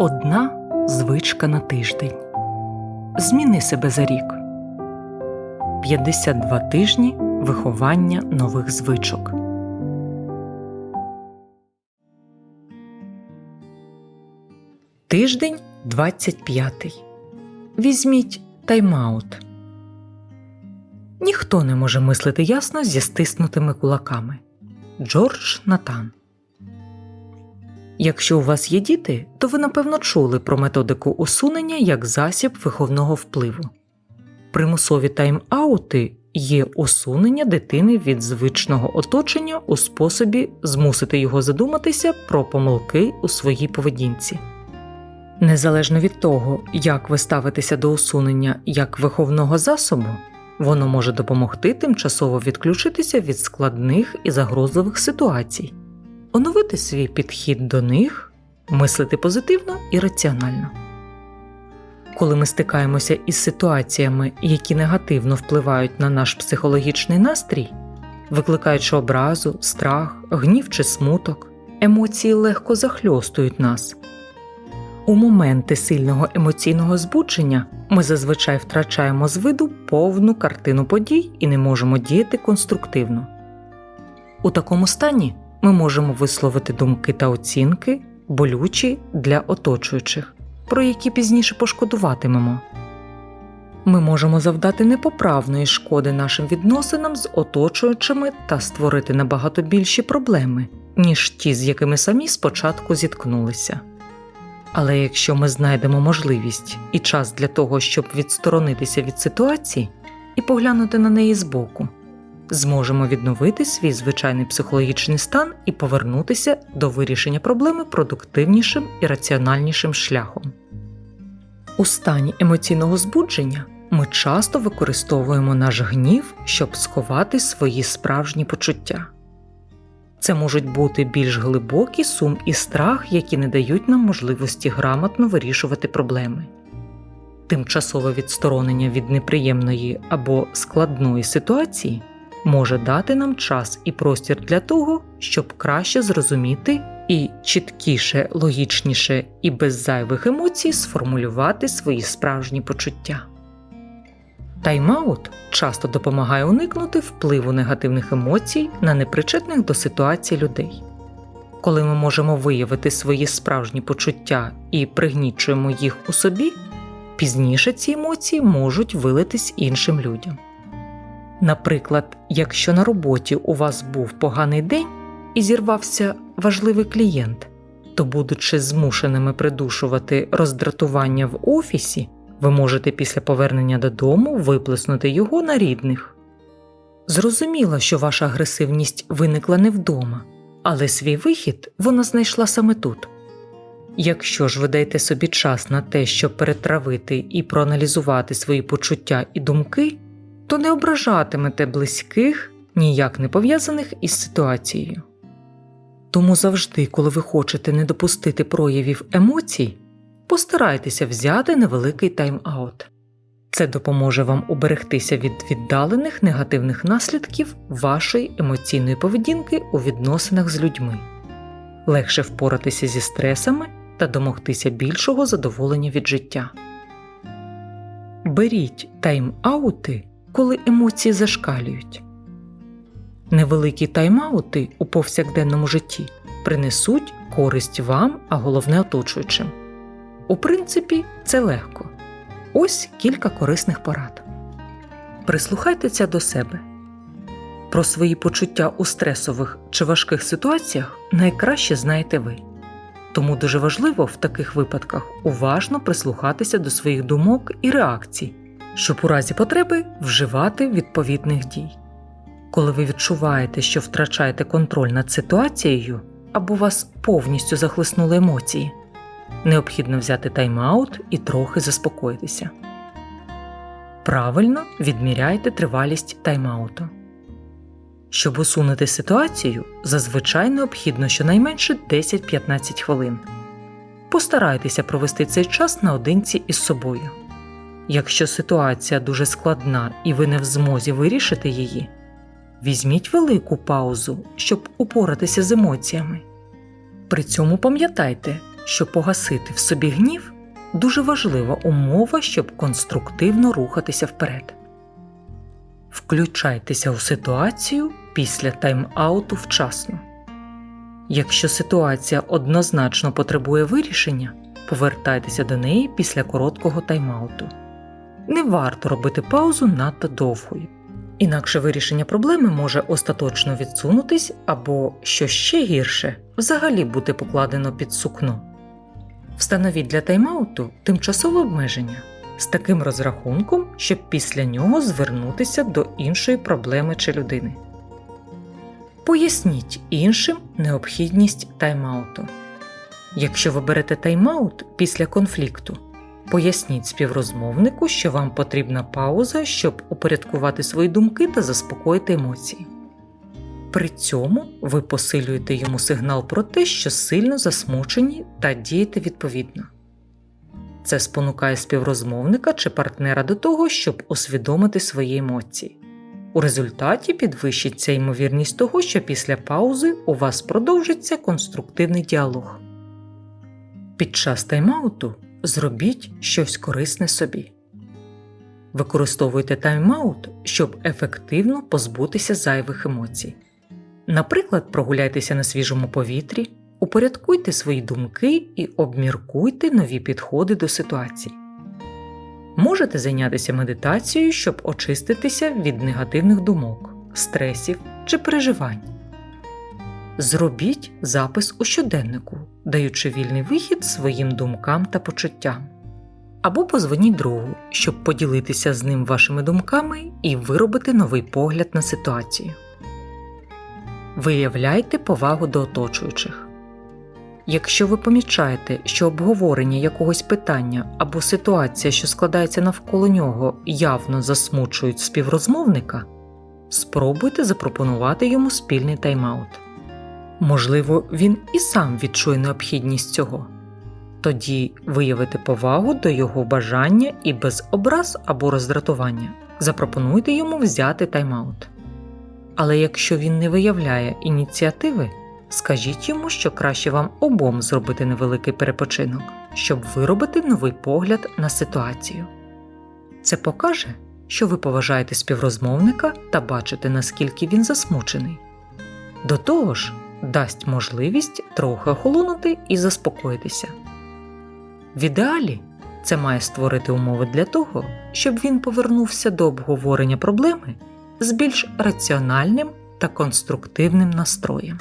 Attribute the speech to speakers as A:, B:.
A: Одна звичка на тиждень. Зміни себе за рік. 52 тижні виховання нових звичок. Тиждень 25. Візьміть тайм-аут. Ніхто не може мислити ясно зі стиснутими кулаками. Джордж Натан. Якщо у вас є діти, то ви напевно чули про методику усунення як засіб виховного впливу. Примусові тайм-аути є усунення дитини від звичного оточення у способі змусити його задуматися про помилки у своїй поведінці. Незалежно від того, як ви ставитеся до усунення як виховного засобу, воно може допомогти тимчасово відключитися від складних і загрозливих ситуацій, оновити свій підхід до них, мислити позитивно і раціонально. Коли ми стикаємося із ситуаціями, які негативно впливають на наш психологічний настрій, викликаючи образу, страх, гнів чи смуток, емоції легко захльостують нас. У моменти сильного емоційного збудження ми зазвичай втрачаємо з виду повну картину подій і не можемо діяти конструктивно. У такому стані ми можемо висловити думки та оцінки, болючі для оточуючих, про які пізніше пошкодуватимемо. Ми можемо завдати непоправної шкоди нашим відносинам з оточуючими та створити набагато більші проблеми, ніж ті, з якими самі спочатку зіткнулися. Але якщо ми знайдемо можливість і час для того, щоб відсторонитися від ситуації і поглянути на неї збоку, зможемо відновити свій звичайний психологічний стан і повернутися до вирішення проблеми продуктивнішим і раціональнішим шляхом. У стані емоційного збудження ми часто використовуємо наш гнів, щоб сховати свої справжні почуття. Це можуть бути більш глибокі сум і страх, які не дають нам можливості грамотно вирішувати проблеми. Тимчасове відсторонення від неприємної або складної ситуації може дати нам час і простір для того, щоб краще зрозуміти і чіткіше, логічніше і без зайвих емоцій сформулювати свої справжні почуття. Тайм-аут часто допомагає уникнути впливу негативних емоцій на непричетних до ситуації людей. Коли ми можемо виявити свої справжні почуття і пригнічуємо їх у собі, пізніше ці емоції можуть вилитись іншим людям. Наприклад, якщо на роботі у вас був поганий день і зірвався важливий клієнт, то, будучи змушеними придушувати роздратування в офісі, ви можете після повернення додому виплеснути його на рідних. Зрозуміло, що ваша агресивність виникла не вдома, але свій вихід вона знайшла саме тут. Якщо ж ви даєте собі час на те, щоб перетравити і проаналізувати свої почуття і думки, то не ображатимете близьких, ніяк не пов'язаних із ситуацією. Тому завжди, коли ви хочете не допустити проявів емоцій, постарайтеся взяти невеликий тайм-аут. Це допоможе вам уберегтися від віддалених негативних наслідків вашої емоційної поведінки у відносинах з людьми, легше впоратися зі стресами та домогтися більшого задоволення від життя. Беріть тайм-аути, коли емоції зашкалюють. Невеликі тайм-аути у повсякденному житті принесуть користь вам, а головне оточуючим. У принципі, це легко. Ось кілька корисних порад. Прислухайтеся до себе. Про свої почуття у стресових чи важких ситуаціях найкраще знаєте ви. Тому дуже важливо в таких випадках уважно прислухатися до своїх думок і реакцій, щоб у разі потреби вживати відповідних дій. Коли ви відчуваєте, що втрачаєте контроль над ситуацією або вас повністю захлиснули емоції, необхідно взяти тайм-аут і трохи заспокоїтися. Правильно відміряйте тривалість тайм-ауту. Щоб усунути ситуацію, зазвичай необхідно щонайменше 10-15 хвилин. Постарайтеся провести цей час наодинці із собою. Якщо ситуація дуже складна і ви не в змозі вирішити її, візьміть велику паузу, щоб упоратися з емоціями. При цьому пам'ятайте, Щоб погасити в собі гнів, дуже важлива умова, щоб конструктивно рухатися вперед. Включайтеся у ситуацію після тайм-ауту вчасно. Якщо ситуація однозначно потребує вирішення, повертайтеся до неї після короткого тайм-ауту. Не варто робити паузу надто довгою, інакше вирішення проблеми може остаточно відсунутись або, що ще гірше, взагалі бути покладено під сукно. Встановіть для тайм-ауту тимчасове обмеження з таким розрахунком, щоб після нього звернутися до іншої проблеми чи людини. Поясніть іншим необхідність тайм-ауту. Якщо ви берете тайм-аут після конфлікту, поясніть співрозмовнику, що вам потрібна пауза, щоб упорядкувати свої думки та заспокоїти емоції. При цьому ви посилюєте йому сигнал про те, що сильно засмучені та дієте відповідно. Це спонукає співрозмовника чи партнера до того, щоб усвідомити свої емоції. У результаті підвищиться ймовірність того, що після паузи у вас продовжиться конструктивний діалог. Під час тайм-ауту зробіть щось корисне собі. Використовуйте тайм-аут, щоб ефективно позбутися зайвих емоцій. Наприклад, прогуляйтеся на свіжому повітрі, упорядкуйте свої думки і обміркуйте нові підходи до ситуації. Можете зайнятися медитацією, щоб очиститися від негативних думок, стресів чи переживань. Зробіть запис у щоденнику, даючи вільний вихід своїм думкам та почуттям. Або позвоніть другу, щоб поділитися з ним вашими думками і виробити новий погляд на ситуацію. Виявляйте повагу до оточуючих. Якщо ви помічаєте, що обговорення якогось питання або ситуація, що складається навколо нього, явно засмучують співрозмовника, спробуйте запропонувати йому спільний тайм-аут. Можливо, він і сам відчує необхідність цього. Тоді виявите повагу до його бажання і без образ або роздратування запропонуйте йому взяти тайм-аут. Але якщо він не виявляє ініціативи, скажіть йому, що краще вам обом зробити невеликий перепочинок, щоб виробити новий погляд на ситуацію. Це покаже, що ви поважаєте співрозмовника та бачите, наскільки він засмучений. До того ж, дасть можливість трохи охолонути і заспокоїтися. В ідеалі це має створити умови для того, щоб він повернувся до обговорення проблеми з більш раціональним та конструктивним настроєм.